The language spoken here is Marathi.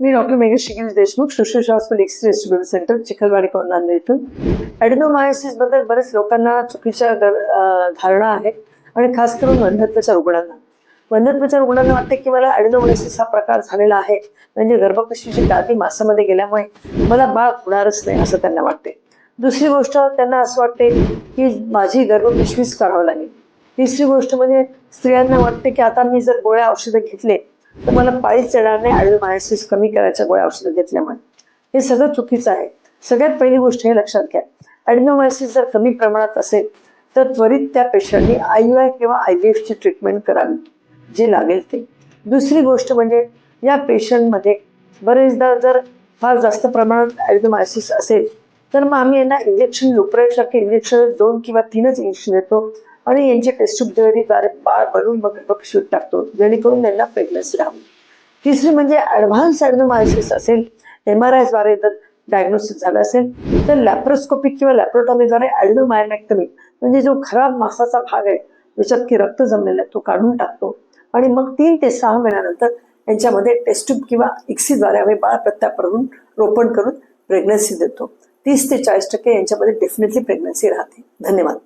मी doctor Meghashri Deshmukh Sushri hospital x distributor centre Chikhalwadi Nanded इथून. ॲडिनोमायोसिसबद्दल बरेच लोकांना चुकीच्या गर- धारणा आहेत आणि खास करून वंध्यत्वाच्या रुग्णांना. वंध्यत्वाच्या रुग्णांना वाटते की मला ॲडिनोमायोसिस हा प्रकार झालेला आहे. म्हणजे गर्भपशीची गाठी मासामध्ये गेल्यामुळे मला बाळ होणारच नाही असं त्यांना वाटते. दुसरी गोष्ट त्यांना असं वाटते की माझी गर्भपिशवीच काढावं लागेल. तिसरी गोष्ट म्हणजे स्त्रियांना वाटते की आता मी जर गोळ्या औषधं घेतले तर मला पाळीच येणार नाही ॲडिनोमायोसिस कमी करायच्या गोळ्या औषधं घेतल्यामुळे. हे सगळं चुकीचं आहे. सगळ्यात पहिली गोष्ट हे लक्षात घ्या. ॲडिनोमायसिस जर कमी प्रमाणात असेल तर त्वरित त्या पेशंटनी आय यू आय किंवा आय व्ही एफची ट्रीटमेंट करावी जे लागेल ते. दुसरी गोष्ट म्हणजे या पेशंटमध्ये बरेचदा जर फार जास्त प्रमाणात ॲडिनोमायसिस असेल तर मग आम्ही यांना इंजेक्शन लुप्रेटसारखे इंजेक्शन दोन किंवा तीनच इंजेक्शन देतो. आणि यांचे टेस्ट्यूब डिलिव्हरीद्वारे बाळ भरून मग गर्भपिशवीत टाकतो. जेणेकरून त्यांना प्रेग्नन्सी राहावी तिसरी म्हणजे ॲडव्हान्स ॲडनोमायसिस असेल एम आर आयद्वारे जर डायग्नोसिस झालं असेल तर लॅप्रोस्कोपिक किंवा लॅप्रोटॉमीद्वारे ॲडनोमायनॅक्टमी म्हणजे जो खराब मासाचा भाग आहे ज्याच्यात की रक्त जमलेला आहे तो काढून टाकतो. आणि मग तीन ते सहा महिन्यानंतर यांच्यामध्ये टेस्ट्यूब किंवा इक्सीद्वारे आम्ही बाळ प्रत्यापरून रोपण करून प्रेग्नन्सी देतो. तीस ते चाळीस टक्के यांच्यामध्ये डेफिनेटली प्रेग्नन्सी राहते. धन्यवाद.